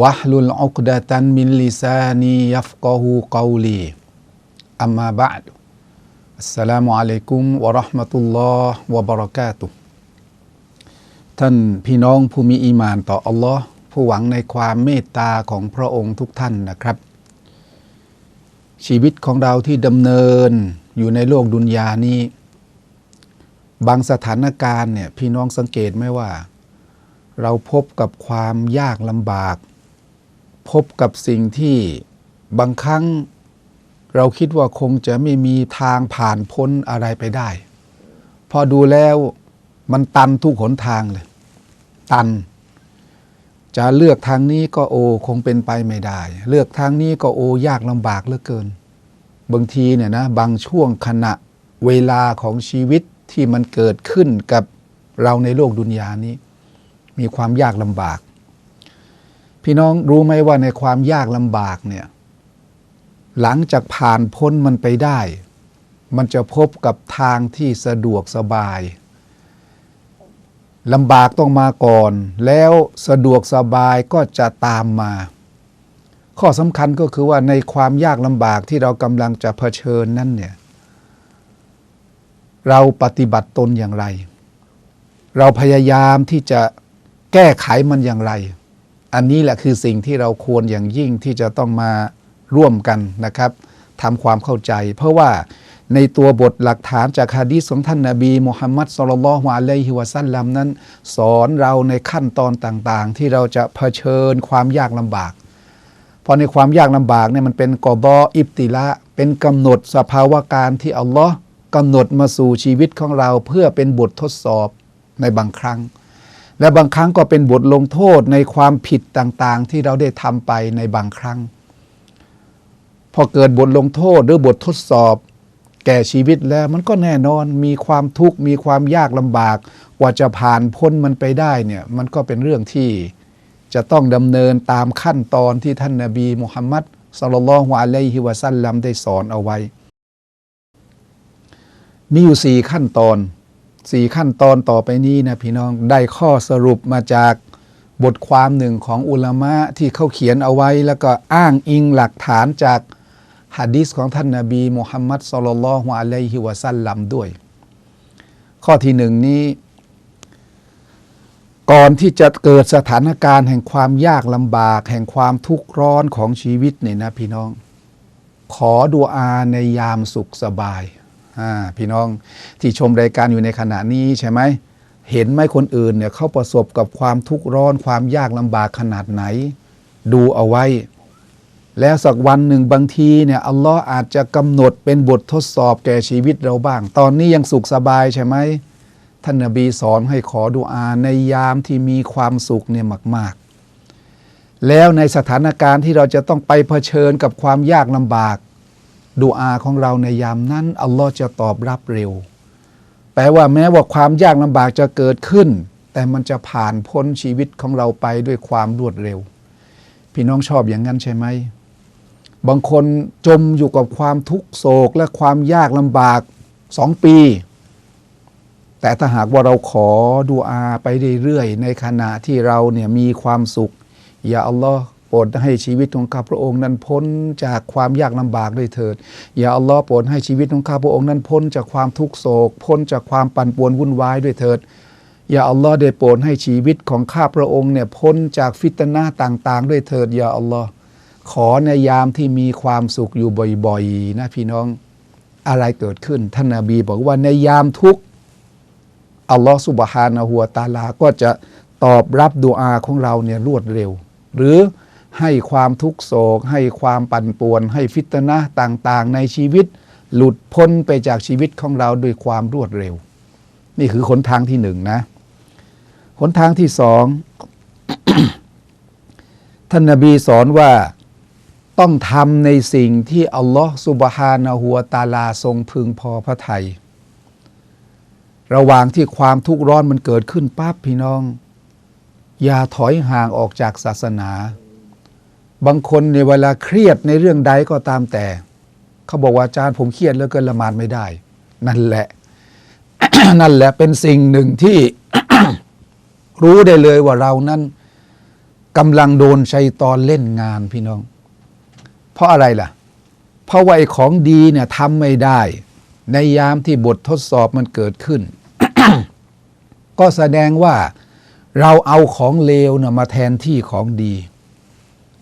วะฮลุลอุกดะตันมินลิซานียัฟกอฮูกาลีอัมมาบะดอัสสลามุอะลัยกุมวะเราะห์มะตุลลอฮ์วะบะเราะกาตุท่านพี่น้องผู้มีอีมานต่ออัลลอฮ์ผู้หวังในความเมตตาของพระองค์ทุกท่านนะครับ ชีวิตของเราที่ดำเนินอยู่ในโลกดุนยานี้ บางสถานการณ์เนี่ยพี่น้องสังเกตไหมว่า เราพบกับความยากลำบาก พบกับสิ่งที่บางครั้งเราคิดว่าคงจะไม่มีทางผ่านพ้นอะไรไปได้ พอดูแล้วมันตันทุกหนทางเลย ตัน จะเลือกทางนี้ก็โอคงเป็นไปไม่ได้ เลือกทางนี้ก็โอยากลำบากเหลือเกิน บางทีเนี่ยนะบางช่วงขณะเวลาของชีวิตที่มันเกิดขึ้นกับเราในโลกดุนยานี้ มีความยากลำบาก พี่น้องรู้ไหมว่าในความยากลำบากเนี่ยหลังจากผ่านพ้นมันไปได้ มันจะพบกับทางที่สะดวกสบายลำบากต้องมาก่อน แล้วสะดวกสบายก็จะตามมา ข้อสำคัญก็คือว่าในความยากลำบากที่เรากำลังจะเผชิญนั่นเนี่ยเราปฏิบัติตนอย่างไร เราพยายามที่จะแก้ไขมันอย่างไร อันนี้แหละคือสิ่งที่เราควรอย่างยิ่งที่จะต้องมาร่วมกันนะครับทำความเข้าใจ เพราะว่าในตัวบทหลักฐานจากฮะดีษของท่านนาบีมุฮัมมัดสุลลัลฮวาเลฮิวะซัลลัมนั้น สอนเราในขั้นตอนต่างๆ ที่เราจะเผชิญความยากลำบากเพราะในความยากลำบากเนี่ยมันเป็นกอบออิบติละ เป็นกำหนดสภาวะการที่อัลลอฮ์กำหนดมาสู่ชีวิตของเราเพื่อเป็นบททดสอบในบางครั้ง และบางครั้งก็เป็นบทลงโทษในความผิดต่างๆ ที่เราได้ทำไปในบางครั้ง พอเกิดบทลงโทษหรือบททดสอบ แก่ชีวิตแล้วมันก็แน่นอนมีความทุกข์มีความยากลำบาก กว่าจะผ่านพ้นมันไปได้เนี่ยมันก็เป็นเรื่องที่จะต้องดำเนินตามขั้นตอนที่ท่านนาบีมุฮัมมัดสุลลัลฮวาลัยฮิวะซัลลัมได้สอนเอาไว้ มีอยู่สี่ขั้นตอน สี่ขั้นตอนต่อไปนี้นะพี่น้องได้ข้อสรุปมาจากบทความหนึ่งของอุลามะที่เขาเขียนเอาไว้ แล้วก็อ้างอิงหลักฐานจากฮะดีษของท่านนาบีมุฮัมมัดสลลัลฮวาลัยฮิวะซัลลัมด้วย ข้อที่หนึ่งนี้ ก่อนที่จะเกิดสถานการณ์แห่งความยากลำบาก แห่งความทุกข์ร้อนของชีวิตเนี่ยนะพี่น้อง ขอดูอาในยามสุขสบาย พี่น้องที่ชมรายการอยู่ในขณะนี้ใช่ไหมเห็นไหมคนอื่นเนี่ยเขาประสบกับความทุกข์ร้อนความยากลำบากขนาดไหน ดูเอาไว้ แล้วสักวันหนึ่งบางทีเนี่ยอัลลอฮ์อาจจะกำหนดเป็นบททดสอบแก่ชีวิตเราบ้าง ตอนนี้ยังสุขสบายใช่ไหมท่านนบีสอนให้ขอดุอาในยามที่มีความสุขเนี่ยมาก ๆ แล้วในสถานการณ์ที่เราจะต้องไปเผชิญกับความยากลำบาก ดูอาของเราในยามนั้น อัลลอฮ์จะตอบรับเร็ว แปลว่าแม้ว่าความยากลำบากจะเกิดขึ้น แต่มันจะผ่านพ้นชีวิตของเราไปด้วยความรวดเร็ว พี่น้องชอบอย่างนั้นใช่ไหม บางคนจมอยู่กับความทุกโศกและความยากลำบากสองปี แต่ถ้าหากว่าเราขอดูอาไปเรื่อยๆในขณะที่เราเนี่ยมีความสุข อย่าอัลลอฮ์ โปรดให้ชีวิตของข้าพระองค์นั้นพ้นจากความยากลำบากด้วยเถิด อย่าอัลลอฮ์โปรดให้ชีวิตของข้าพระองค์นั้นพ้นจากความทุกโศก พ้นจากความปั่นป่วนวุ่นวายด้วยเถิด อย่าอัลลอฮ์ได้โปรดให้ชีวิตของข้าพระองค์เนี่ยพ้นจากฟิตนะต่างๆ ด้วยเถิด อย่าอัลลอฮ์ขอในยามที่มีความสุขอยู่บ่อยๆ นะพี่น้องอะไรเกิดขึ้น ท่านนาบีบอกว่าในยามทุกอัลลอฮฺสุบฮานะฮัวตาลาก็จะตอบรับดูอาของเราเนี่ยรวดเร็ว หรือ ให้ความทุกโศก ให้ความปั่นป่วน ให้ฟิตนะต่างๆ ในชีวิต หลุดพ้นไปจากชีวิตของเราด้วยความรวดเร็ว นี่คือหนทางที่หนึ่งนะหนทางที่สองท่านนบีสอนว่าต้องทำในสิ่งที่อัลลอฮ์สุบฮานะฮัวะตาลาทรงพึงพอพระทัยระหว่างที่ความทุกข์ร้อนมันเกิดขึ้นปั๊บพี่น้อง อย่าถอยห่างออกจากศาสนา บางคนในเวลาเครียดในเรื่องใดก็ตามแต่ เขาบอกว่าอาจารย์ผมเครียดแล้วเกินละมาดไม่ได้ นั่นแหละ นั่นแหละเป็นสิ่งหนึ่งที่รู้ได้เลยว่าเรานั้นกำลังโดนชัยตอนเล่นงานพี่น้อง เพราะอะไรล่ะ เพราะว่าไอ้ของดีเนี่ยทำไม่ได้ ในยามที่บททดสอบมันเกิดขึ้น ก็แสดงว่าเราเอาของเลวนะมาแทนที่ของดี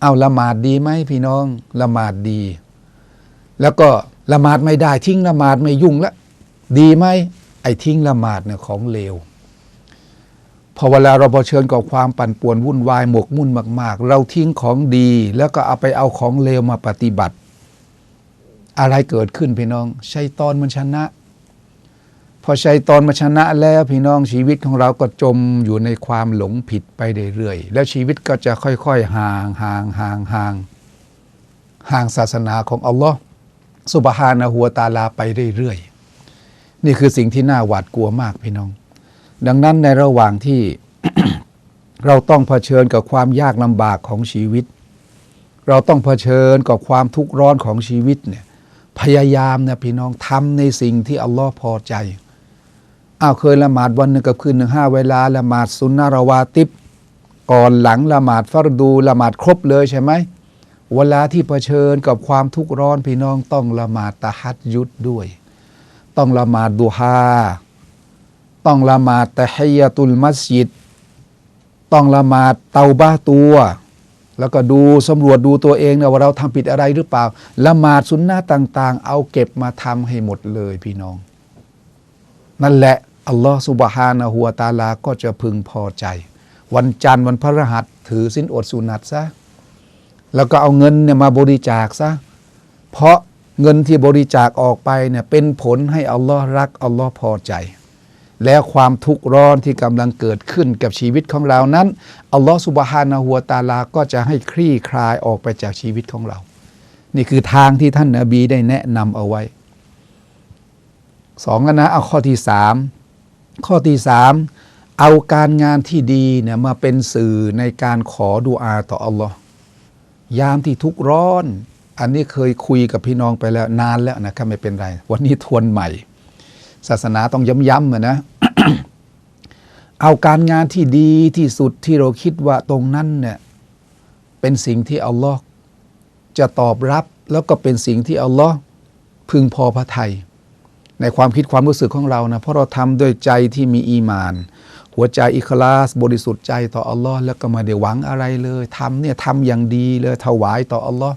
เอาละหมาดดีไหมพี่น้องละหมาดดี แล้วก็ละหมาดไม่ได้ทิ้งละหมาดไม่ยุ่งละดีไหมไอ้ทิ้งละหมาดเนี่ยของเลวพอเวลาเราเผชิญกับความปั่นป่วนวุ่นวายหมกมุ่นมาก ๆ เราทิ้งของดี แล้วก็เอาไปเอาของเลวมาปฏิบัติ อะไรเกิดขึ้นพี่น้องชัยตอนมันชนะ อชัยตอนมาชนะแล้วพี่น้องชีวิตของเราก็จมอยู่ในความหลงผิดไปเรื่อยๆ แล้วชีวิตก็จะค่อยๆ ห่างห่างห่างห่างห่างศาสนาของอัลลอฮ์สุบฮานะฮัวตาลาไปเรื่อยๆ นี่คือสิ่งที่น่าหวาดกลัวมากพี่น้อง ดังนั้นในระหว่างที่เราต้องเผชิญกับความยากลำบากของชีวิต เราต้องเผชิญกับความทุกข์ร้อนของชีวิตเนี่ยพยายามนะพี่น้องทำในสิ่งที่อัลลอฮ์พอใจ อ้าวเคยละหมาดวันหนึ่งกับคืนหนึ่งห้าเวลาละหมาดสุนนะรวาติบก่อนหลังละหมาดฟัรดูละหมาดครบเลยใช่ไหมเวลาที่เผชิญกับความทุกข์ร้อนพี่น้องต้องละหมาดตะฮัดยุดด้วย ต้องละหมาดดูฮาต้องละหมาดตะฮียตุลมัสยิด ต้องละหมาดเตาบ้าตัว แล้วก็ดูสำรวจดูตัวเองนะว่าเราทำผิดอะไรหรือเปล่า ละหมาดสุนนะต่าง ๆ เอาเก็บมาทำให้หมดเลยพี่น้อง นั่นแหละ อัลลอฮ์สุบฮานะฮัวตาลาก็จะพึงพอใจ วันจันทร์วันพฤหัสถือสินอดสุนัตซะแล้วก็เอาเงินเนี่ยมาบริจาคซะเพราะเงินที่บริจาคออกไปเนี่ยเป็นผลให้อัลลอฮ์รักอัลลอฮ์พอใจ แล้วความทุกข์ร้อนที่กำลังเกิดขึ้นกับชีวิตของเรานั้นอัลลอฮ์สุบฮานะฮัวตาลาก็จะให้คลี่คลายออกไปจากชีวิตของเรา นี่คือทางที่ท่านนาบีได้แนะนำเอาไว้สองแล้วนะเอาข้อที่สาม ข้อที่สามเอาการงานที่ดีเนี่ยมาเป็นสื่อในการขอดุอาต่ออัลลอฮ์ยามที่ทุกร้อน อันนี้เคยคุยกับพี่น้องไปแล้วนานแล้วนะครับไม่เป็นไร วันนี้ทวนใหม่ ศาสนาต้องย้ำๆนะ เอาการงานที่ดีที่สุดที่เราคิดว่าตรงนั้นเนี่ยเป็นสิ่งที่อัลลอฮ์จะตอบรับแล้วก็เป็นสิ่งที่อัลลอฮ์พึงพอพระทัย ในความคิดความรู้สึกของเรานะเพราะเราทำด้วยใจที่มีอีมาน หัวใจอิคลาส บริสุทธิ์ใจต่ออัลลอฮ์แล้วก็ไมาได้หวังอะไรเลยทำเนี่ยทำอย่างดีเลยถวายต่ออัลลอฮ์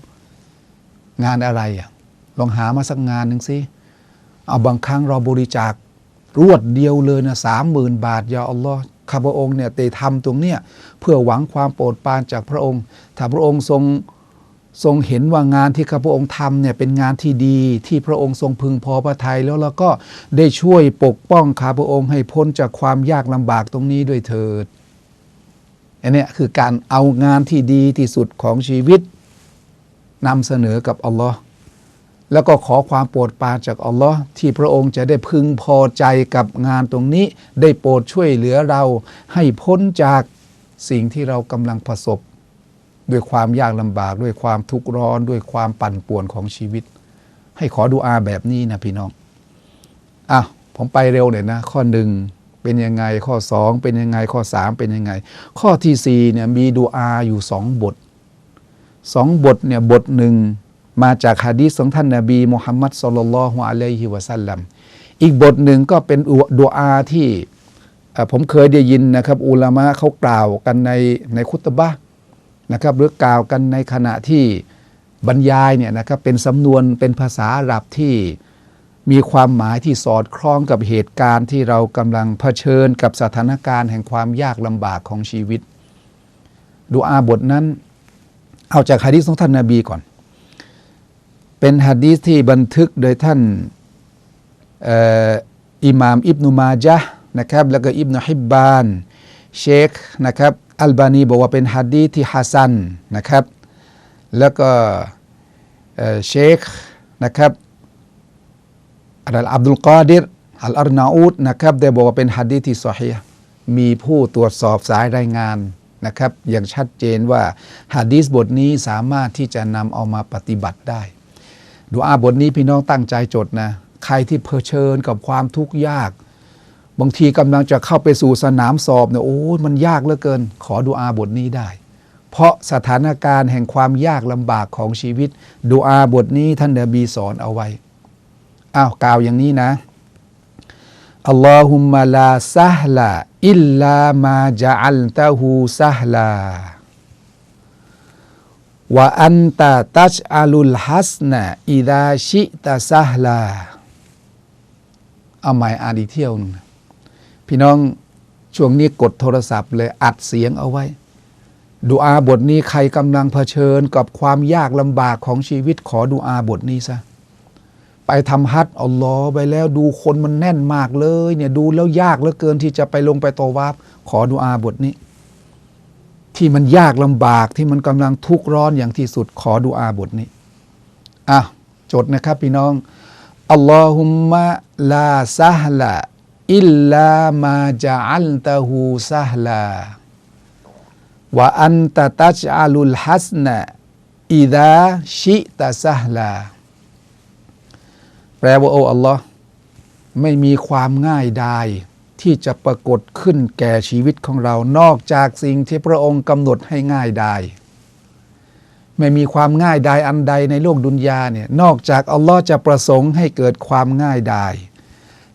งานอะไรอะลองหามาสักงานหนึ่งสิเอาบางครั้งเราบริจาครวดเดียวเลยนะสามหมื่นบาทยาอัลลอฮ์ข้าพระองค์เนี่ยได้ทำตรงเนี้ยเพื่อหวังความโปรดปรานจากพระองค์ถ้าพระองค์ทรง ทรงเห็นว่างานที่ข้าพระองค์ทำเนี่ยเป็นงานที่ดีที่พระองค์ทรงพึงพอพระทัยแล้วเราก็ได้ช่วยปกป้องข้าพระองค์ให้พ้นจากความยากลำบากตรงนี้ด้วยเถิดอันนี้คือการเอางานที่ดีที่สุดของชีวิตนำเสนอกับอัลลอฮ์แล้วก็ขอความโปรดปรานจากอัลลอฮ์ที่พระองค์จะได้พึงพอใจกับงานตรงนี้ ได้โปรดช่วยเหลือเราให้พ้นจากสิ่งที่เรากำลังประสบ ด้วยความยากลำบาก ด้วยความทุกข์ร้อน ด้วยความปั่นป่วนของชีวิต ให้ขอดูอาแบบนี้นะพี่น้องอะผมไปเร็วหน่อยนะ ข้อหนึ่งเป็นยังไงข้อสองเป็นยังไงข้อสามเป็นยังไง ข้อที่สี่เนี่ยมีดูอาอยู่สองบทสองบทเนี่ยบทหนึ่งมาจากฮะดีษของท่านนาบีมุฮัมมัดสุลลัลฮุอะลัยฮิวะสัลลัมอีกบทหนึ่งก็เป็นดูอาที่ผมเคยได้ยินนะครับ อุลามะเขากล่าวกันในในคุตบะ นะครับหรือกล่าวกันในขณะที่บรรยายเนี่ยนะครับเป็นสำนวนเป็นภาษาอาหรับที่มีความหมายที่สอดคล้องกับเหตุการณ์ที่เรากำลังเผชิญกับสถานการณ์แห่งความยากลำบากของชีวิต ดูอาบทนั้น เอาจากฮะดีษของท่านนาบีก่อน เป็นฮะดีษที่บันทึกโดยท่านอิหม่ามอิบนุมาจานะครับแล้วก็อิบนุฮิบบาน เชคนะครับ อัลบานีบอกว่าเป็นฮะดีที่ฮัสซันนะครับ แล้วก็เชคนะครับอัลอับดุลกอดิรอัลอาร์นาอูดนะครับได้บอกว่าเป็นฮะดีที่ซอฮีมีผู้ตรวจสอบสายรายงานนะครับ อย่างชัดเจนว่าฮะดีษบทนี้สามารถที่จะนำเอามาปฏิบัติได้ดูอาบทนี้พี่น้องตั้งใจจดนะ ใครที่เผชิญกับความทุกข์ยาก บางทีกำลังจะเข้าไปสู่สนามสอบเนี่ยโอ้มันยากเหลือเกิน ขอดูอาบทนี้ได้ เพราะสถานการณ์แห่งความยากลำบากของชีวิตดูอาบทนี้ท่านนบีสอนเอาไว้อ้าวกล่าวอย่างนี้นะอัลลอฮุมมะลาซะฮลาอิลลามาจาอัลตะฮูซะฮลาวะอันตะตัจอาลุลฮัสนะอิดาชิตะซะฮลาเอาใหม่อ่านอีกเที่ยวหนึงนะ พี่น้องช่วงนี้กดโทรศัพท์เลยอัดเสียงเอาไว้ ดูอาบทนี้ใครกำลังเผชิญกับความยากลำบากของชีวิตขอดูอาบทนี้ซะไปทำฮัทอัลลอฮ์ไปแล้วดูคนมันแน่นมากเลยเนี่ยดูแล้วยากเหลือเกินที่จะไปลงไปตวาบขอดูอาบทนี้ ที่มันยากลำบากที่มันกำลังทุกข์ร้อนอย่างที่สุดขอดูอาบทนี้อะจดนะครับพี่น้องอัลลอฮุมมะลาซะฮลา อิลลามาจาอัลตะฮูซะฮลาวะอันตะตัจอาลุลฮัสนะอิดาชิตะซะฮลาแปลว่าโอ้อัลลอฮ์ไม่มีความง่ายดายที่จะปรากฏขึ้นแก่ชีวิตของเรานอกจากสิ่งที่พระองค์กำหนดให้ง่ายดายไม่มีความง่ายดายอันใดในโลกดุนยาเนี่ยนอกจากอัลลอฮ์จะประสงค์ให้เกิดความง่ายดาย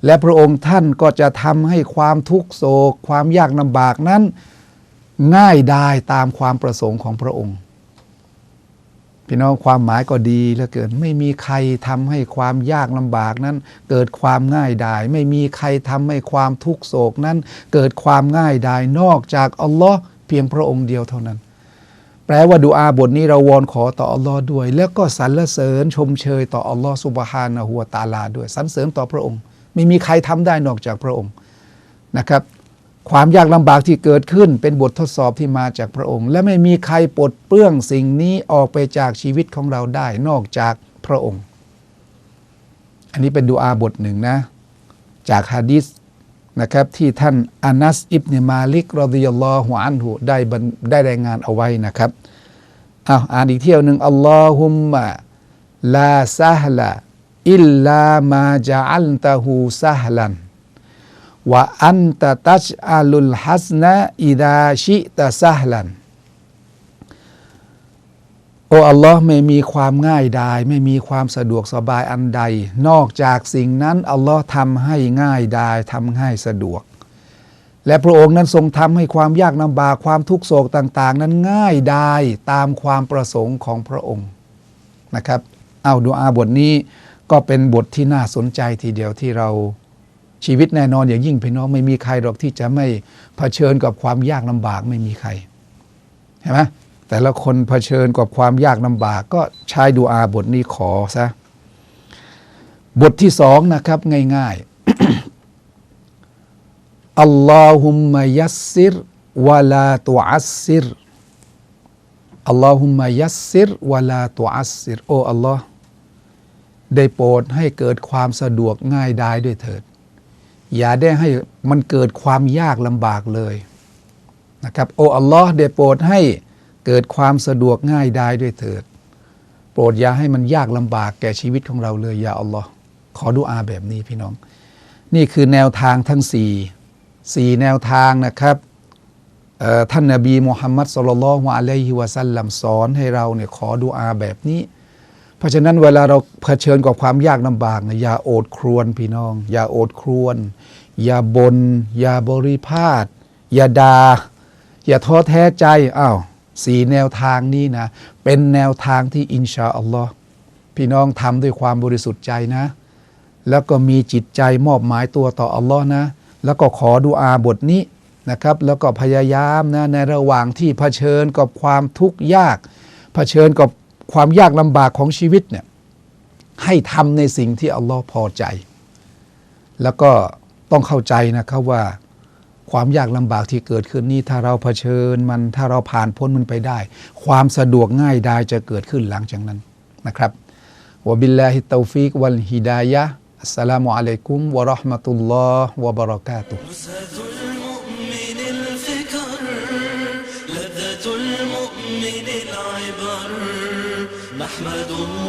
และพระองค์ท่านก็จะทำให้ความทุกข์โศก ความยากลำบากนั้น ง่ายดายตามความประสงค์ของพระองค์ พี่น้องความหมายก็ดีเหลือเกินไม่มีใครทำให้ความยากลำบากนั้น เกิดความง่ายดาย ไม่มีใครทำให้ความทุกโศกนั้น เกิดความง่ายดายนอกจากอัลลอฮ์เพียงพระองค์เดียวเท่านั้นแปลว่าดูอาบทนี้เราวอนขอต่ออัลลอฮ์ด้วย แล้วก็สรรเสริญชมเชยต่ออัลลอฮ์สุบฮานะฮูวตาลาด้วยสรรเสริญต่อพระองค์ ไม่มีใครทำได้นอกจากพระองค์นะครับ ความยากลำบากที่เกิดขึ้นเป็นบททดสอบที่มาจากพระองค์ และไม่มีใครปลดเปลื้องสิ่งนี้ออกไปจากชีวิตของเราได้นอกจากพระองค์ อันนี้เป็นดูอาบทหนึ่งนะ จากฮะดิษนะครับที่ท่านอานัสอิบเนมาลิกรอดิยัลลอฮุอันหุได้ได้รายงานเอาไว้นะครับอ้าวอ่านอีกเที่ยวหนึ่งอัลลอฮุมมะลาซาฮลา อิลลามาจาอัลตะฮูซาฮลันวะอันตะตัจอาลุลฮัสนะอิดาชิตะซาฮลันโอ้อัลลอฮ์ไม่มีความง่ายดาย ไม่มีความสะดวกสบายอันใด นอกจากสิ่งนั้นอัลลอฮ์ทำให้ง่ายดายทำให้สะดวก และพระองค์นั้นทรงทำให้ความยากลำบากความทุกโศกต่าง ๆ นั้นง่ายดายตามความประสงค์ของพระองค์นะครับ เอาดูอาบทนี้ ก็เป็นบทที่น่าสนใจทีเดียวที่เราชีวิตแน่นอนอย่างยิ่งพี่น้องไม่มีใครหรอกที่จะไม่เผชิญกับความยากลำบากไม่มีใครเห็นไหมแต่ละคนเผชิญกับความยากลำบากก็ใช้ดูอาบทนี้ขอซะบทที่สองนะครับง่ายๆอัลลอฮุมมยัสซิรวะลาตุอัสซิรอัลลอฮุมมยัสซิรวะลาตุอัสซิรโอ้อัลลอฮ์ ได้โปรดให้เกิดความสะดวกง่ายได้ด้วยเถิด อย่าได้ให้มันเกิดความยากลำบากเลยนะครับโอ้อัลลอฮ์ได้โปรดให้เกิดความสะดวกง่ายได้ด้วยเถิด โปรดอย่าให้มันยากลำบากแก่ชีวิตของเราเลยอย่าอัลลอฮ์ขอดุอาแบบนี้พี่น้อง นี่คือแนวทางทั้งสี่สี่แนวทางนะครับเอ่อท่านนบีมุฮัมมัดสุลลัลฮวะอะลัยฮิวะสัลลัมสอนให้เราเนี่ยขอดุอาแบบนี้ เพราะฉะนั้นเวลาเราเผชิญกับความยากลำบากเนี่ยอย่าโอดครวญพี่น้อง อย่าโอดครวญอย่าบน่นอย่าบริพาทอย่าดา่าอย่าท้อแท้ใจอ้าวสี่แนวทางนี้นะ เป็นแนวทางที่อินชาอัลลอฮ์พี่น้องทำด้วยความบริสุทธิ์ใจนะ แล้วก็มีจิตใจมอบหมายตัวต่ออัลลอฮ์นะ แล้วก็ขอดุอาบทนี้นะครับ แล้วก็พยายามนะในระหว่างที่เผชิญกับความทุกข์ยาก เผชิญกับ ความยากลำบากของชีวิตเนี่ยให้ทำในสิ่งที่อัลลอฮ์พอใจ แล้วก็ต้องเข้าใจนะครับว่าความยากลำบากที่เกิดขึ้นนี้ถ้าเราเผชิญมันถ้าเราผ่านพ้นมันไปได้ ความสะดวกง่ายดายจะเกิดขึ้นหลังจากนั้นนะครับวบิลลาฮิตาฟิกวัลฮิดายะอัสสลามุอะลัยกุมวะราะห์มะตุลลอฮ์วะบะเราะกาตุฮ์ المؤمن العبر نحمد الله وحده